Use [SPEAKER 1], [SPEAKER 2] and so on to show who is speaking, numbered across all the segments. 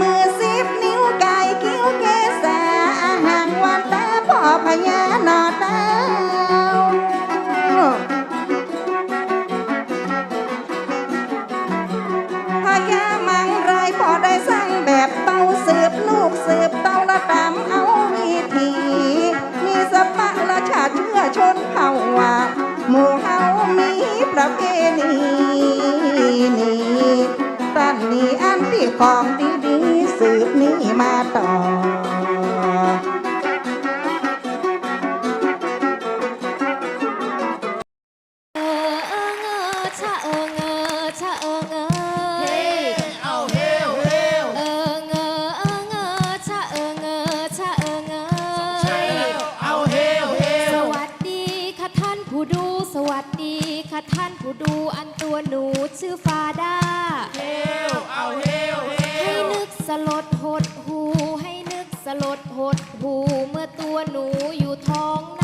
[SPEAKER 1] มือสิบนิ้วไก่คิ้วเกษาอาหางวันตาพ่อพญานอดา ท่า
[SPEAKER 2] นผู้ดูอันตัวหนูชื่อฟาดา
[SPEAKER 3] เฮลเอาเฮลเฮ
[SPEAKER 2] ให้นึกสลดหดหู ให้นึกสลดหดหู เมื่อตัวหนูอยู่ท้อง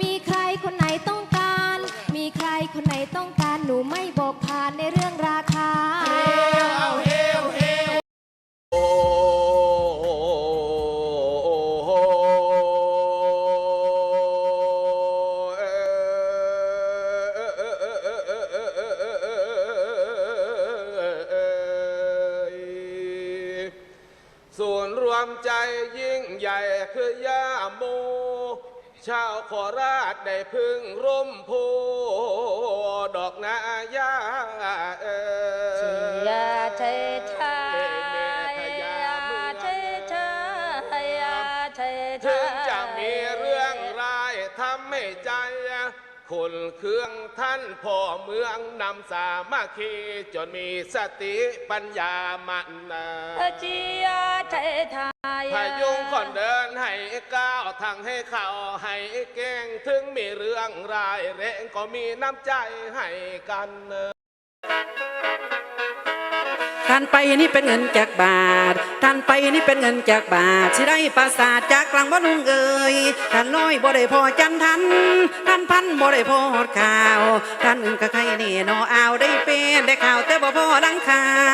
[SPEAKER 2] มีใครคนไหนต้องการ มีใครคนไหนต้องการ หนูไม่บอกผ่านในเรื่องราคา
[SPEAKER 3] เอาเฮวเฮว
[SPEAKER 4] ส่วนย์รวมใจยิ่งใหญ่คือย่าโม ชาวโคราชได้พึ่งร่มโพดอกนาญาเอ่ย
[SPEAKER 5] ยาเทชา
[SPEAKER 4] แม่พญายาเมือง
[SPEAKER 5] เทชายาเทชา
[SPEAKER 4] ถึงจะมีเรื่องร้ายทำให้ใจ คนเครื่องท่านพ่อเมืองนำสามัคคีจนมีสติปัญญามันนา
[SPEAKER 5] จียาเทชา
[SPEAKER 4] พยุงคนเดินให้ก้าวทางให้เข้าให้เก่งถึงมีเรื่องร้ายแรงก็มีน้ำใจให้กัน
[SPEAKER 6] ท่านไปนี่เป็นเงินจากบาท ท่านไปนี่เป็นเงินจากบาทสิได้ปราสาทจากกลางบ่ลุงเอ่ยท่านน้อยบ่ได้พอจันทัน ท่านพันบ่ได้พอดข่าว ท่านอื่นก็ใครนี่นออาวได้เป็นได้ข่าวแต่บ่พอลังคาเมืองฟ้า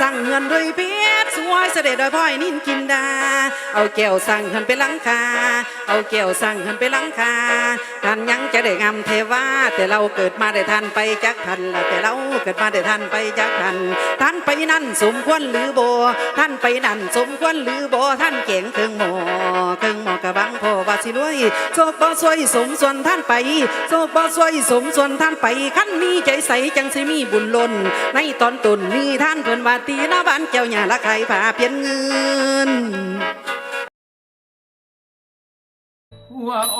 [SPEAKER 6] สั่งเงินด้วยเพชรสวยเสด็จโดยพ่อยนินกินดา เอาแก้วสั่งเงินไปลังคา เอาแก้วสั่งเงินไปลังคาท่านยังจะได้งามเทวาแต่เราเกิดมาได้ทันไปจักทันละแต่เราเกิดมาได้ทันไปจักทันท่านไปนั่นสมควรหรือโบ ท่านไปนั่นสมควรหรือโบท่านเก่งเครื่องหมอเครื่องหมอกระบังพอว่าสิรวยโชคบ่สวยสมส่วนท่านไปโชคบ่สวยสมส่วนท่านไปขั้นมีใจใสจังสิมีบุญล้นในตอนต้นนี้ท่านเพิ่นว่าตีน้าบ้านเจ้าหญ้าละใครผ่าเปลี่ยนเงิน
[SPEAKER 3] หัวโอ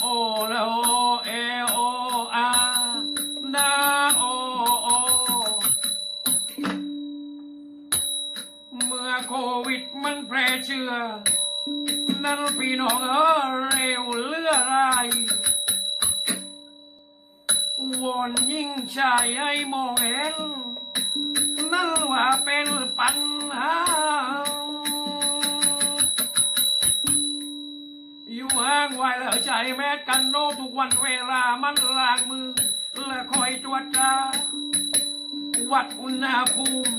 [SPEAKER 3] โอแล้วโอเอโออานาโอโอเมื่อโควิดมันแพร่เชื้อนั่นพี่น้องเออเร็วเลือไรวอนยิ่งชายให้มองเห็น นั่นว่าเป็นปัญหา อยู่ห่างไว้แล้วใจแม้กันโนทุกวันเวลามันลากมือ และคอยตรวจตราวัดอุณหภูมิ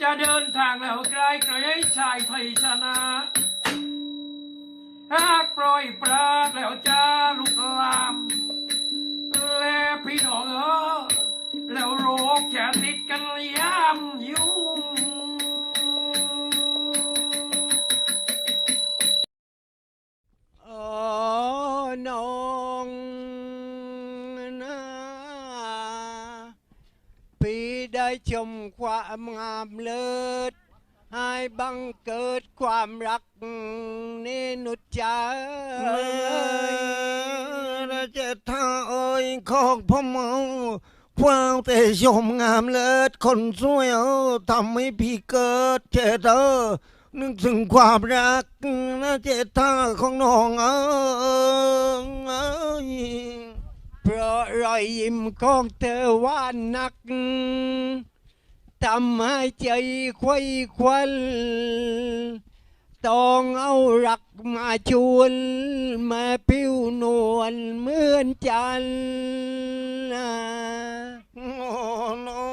[SPEAKER 3] จะเดินทางแล้วไกลไกลชายไทยชนะ หากปล่อยปลาแล้วจะลุกลา
[SPEAKER 7] ชมความงามเลิศให้บังเกิดความรักนี่นุชจา
[SPEAKER 8] เมื่อ
[SPEAKER 7] เจ็ดท่าเอ้ยของพ่อเมาพวาวแต่ชมงามเลิศคนสวยเออทำให้พี่เกิดเจ็ดเออนึกถึงความรักนะเจ็ดท่าของน้องเออเอ้ยเพราะร อยยิ้มของเธอหวานักทำให้ใจควยควันต้องเอารักมาชวนมาผิวนวลเหมือนจันทร์นะโอ้น้อ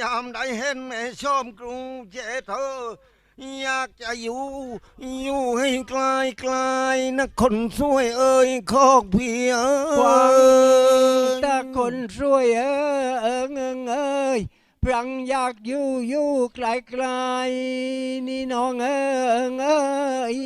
[SPEAKER 7] ยามได้เห็นแม่ชมกรุงเจเธอ อยากจะอยู่ อยู่ให้ไกลไกลนะคนช่วยเอ้ยคอกเพียเอ้ยตาคนช่วยเอ้ยเอิงเอิงเอ้ยพรังอยากอยู่อยู่ไกลไกลนี่น้องเอิงเอ้ย